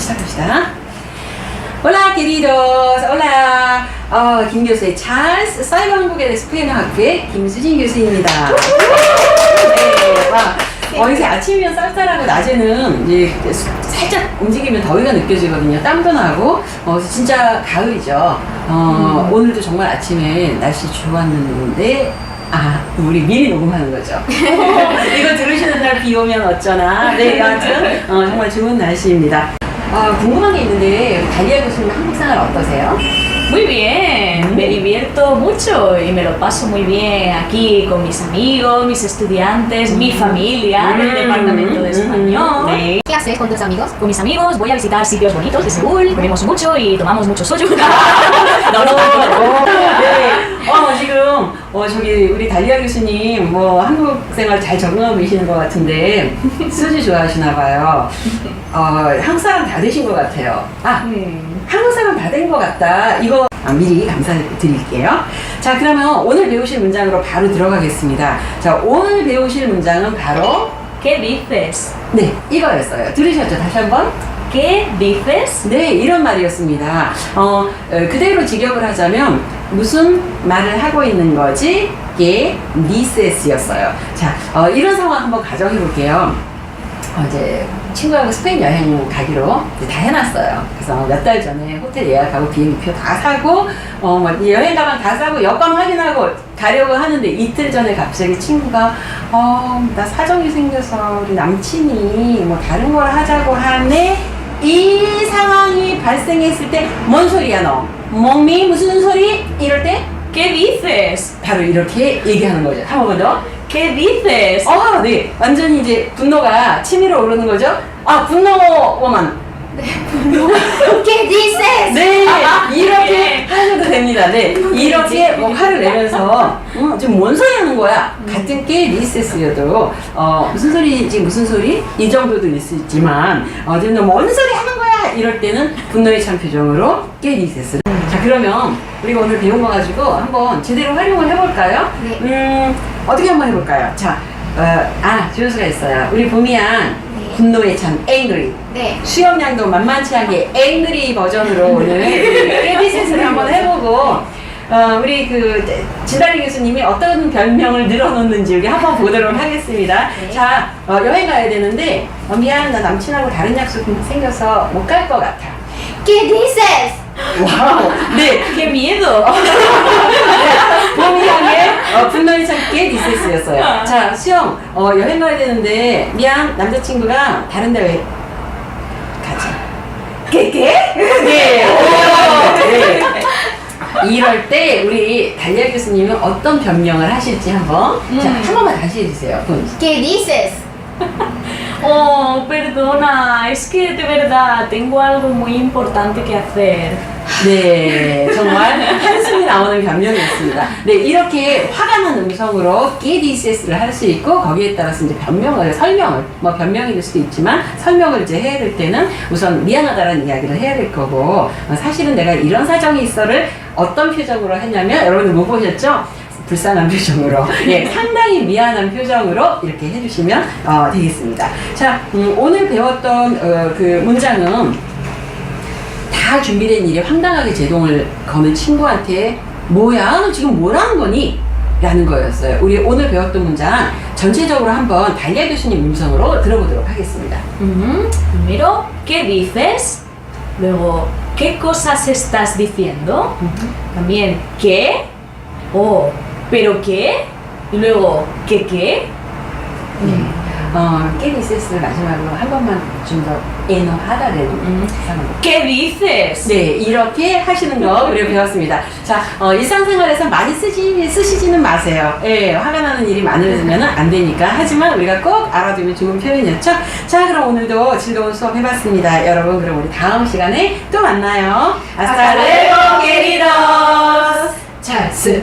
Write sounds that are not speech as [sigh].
시작합시다. Hola, queridos. Hola. 어, 김 교수의 찰스 사이버 한국의 스페인어 학부의 김수진 교수입니다. 네, 와. 어, 이제 아침이면 쌀쌀하고 낮에는 이제 살짝 움직이면 더위가 느껴지거든요. 땀도 나고, 어, 진짜 가을이죠. 어, 오늘도 정말 아침에 날씨 좋았는데, 아, 우리 미리 녹음하는 거죠. [laughs] [laughs] 이거 들으시는 날 비 오면 어쩌나. 네, 여하튼, 어, 정말 좋은 날씨입니다. 아, 궁금한 게 있는데, 달리아 교수님 한국 생활 어떠세요? Muy bien, me divierto mucho y me lo paso muy bien aquí con mis amigos, mis estudiantes, mi familia del departamento de español. 네. ¿Qué haces con tus amigos? Con mis amigos voy a visitar sitios bonitos de Seúl, comemos mucho y tomamos mucho soju. [laughs] no, no, no. 네. 어, 지금, 어, 저기, 우리 달리아 교수님, 뭐, 한국 생활 잘 적응하고 계시는 것 같은데, 수지 좋아하시나 봐요. 어, 한국 사람 다 되신 것 같아요. 아, 한국 사람 다 된 것 같다. 이거 아, 미리 감사드릴게요. 자, 그러면 오늘 배우실 문장으로 바로 들어가겠습니다. 자, 오늘 배우실 문장은 바로, ¿Qué dices? 네, 이거였어요. 들으셨죠? 다시 한 번. ¿Qué dices? 네, 이런 말이었습니다. 어, 어, 그대로 직역을 하자면 무슨 말을 하고 있는 거지? 게 니세스였어요. 자, 어, 이런 상황 한번 가정해 볼게요. 어, 이제 친구하고 스페인 여행 가기로 이제 다 해놨어요. 그래서 몇 달 전에 호텔 예약하고 비행기표 다 사고, 어, 막 여행 가방 다 사고, 여권 확인하고 가려고 하는데 이틀 전에 갑자기 친구가, 어, 나 사정이 생겨서 우리 남친이 뭐 다른 걸 하자고 하네? 이 상황이 발생했을 때, 뭔 소리야, 너? 멍미? 무슨 소리? 이럴 때, ¿Qué dices? 바로 이렇게 얘기하는 거죠. 한번 더. ¿Qué dices? 아, 네. 완전히 이제 분노가 치밀어 오르는 거죠. 아, 분노 워만. ¿Qué dices? 네, [laughs] [laughs] 이렇게 네. 하셔도 됩니다. 네, 이렇게 뭐 화를 내면서 음, 지금 뭔 소리 하는 거야? 같은 게 리세스여도 어, 무슨 소리지 무슨 소리? 이 정도도 있지만 어, 지금 너뭔 소리 하는 거야? 이럴 때는 분노에 찬 표정으로 깨 리세스. 자, 그러면 우리가 오늘 배운 거 가지고 한번 제대로 활용을 해볼까요? 네. 음, 어떻게 한번 해볼까요? 자, 어, 아, 주요수가 있어요. 우리 봄이양 네. 분노에 찬 angry. 네. 수영량도 만만치 않게 앵그리 버전으로 오늘 [laughs] 깨비셋을 한번 해보고 어, 우리 그 진달리 교수님이 어떤 별명을 늘어놓는지 우리 한번 보도록 하겠습니다. 네. 자 어, 여행 가야 되는데 어, 미안 나 남친하고 다른 약속 생겨서 못 갈 것 같아. ¿Qué dices? 와우. 네. ¡Qué [laughs] miedo! 봄이 향해 어, 분노에 참게 디세스였어요. 자 수영 어, 여행 가야 되는데 미안 남자친구가 다른 데왜 가자. 깨깨? 네. 오, 네. 이럴 때 우리 달리아 교수님은 어떤 변명을 하실지 한번 자, 음. 한 번만 다시 해주세요. 본. ¿Qué dices? Oh, perdona, es que de verdad tengo algo muy importante que hacer. 네, 정말 한숨이 나오는 변명이었습니다. 네, 이렇게 화가 난 음성으로 끼디세스를 할 수 있고 거기에 따라서 이제 변명을 설명을 뭐 변명이 될 수도 있지만 설명을 이제 해야 될 때는 우선 미안하다라는 이야기를 해야 될 거고 어, 사실은 내가 이런 사정이 있어를 어떤 표정으로 했냐면 여러분들 못 보셨죠? 불쌍한 표정으로 [laughs] 예 상당히 미안한 표정으로 이렇게 해주시면 어, 되겠습니다. 자 음, 오늘 배웠던 어, 그 문장은 다 준비된 일에 황당하게 제동을 거는 친구한테 뭐야 너 지금 뭐라는 거니? 라는 거였어요. 우리 오늘 배웠던 문장 전체적으로 한번 달리아 교수님 음성으로 들어보도록 하겠습니다. Ujú. Primero, ¿qué dices? Luego, ¿qué cosas estás diciendo? También, ¿qué? Oh, ¿pero qué? Y luego, ¿qué qué? 어, 깨비세스를 마지막으로 한 번만 좀더 애너하다는 음. ¿Qué dices? 네, 이렇게 하시는 거 우리가 배웠습니다. 자, 어, 일상생활에서 많이 쓰지, 쓰시지는 마세요. 예, 화가 나는 일이 많으면 안 되니까. 하지만 우리가 꼭 알아두면 좋은 표현이었죠? 자, 그럼 오늘도 즐거운 수업 해봤습니다. 여러분, 그럼 우리 다음 시간에 또 만나요. luego, queridos! 찰스.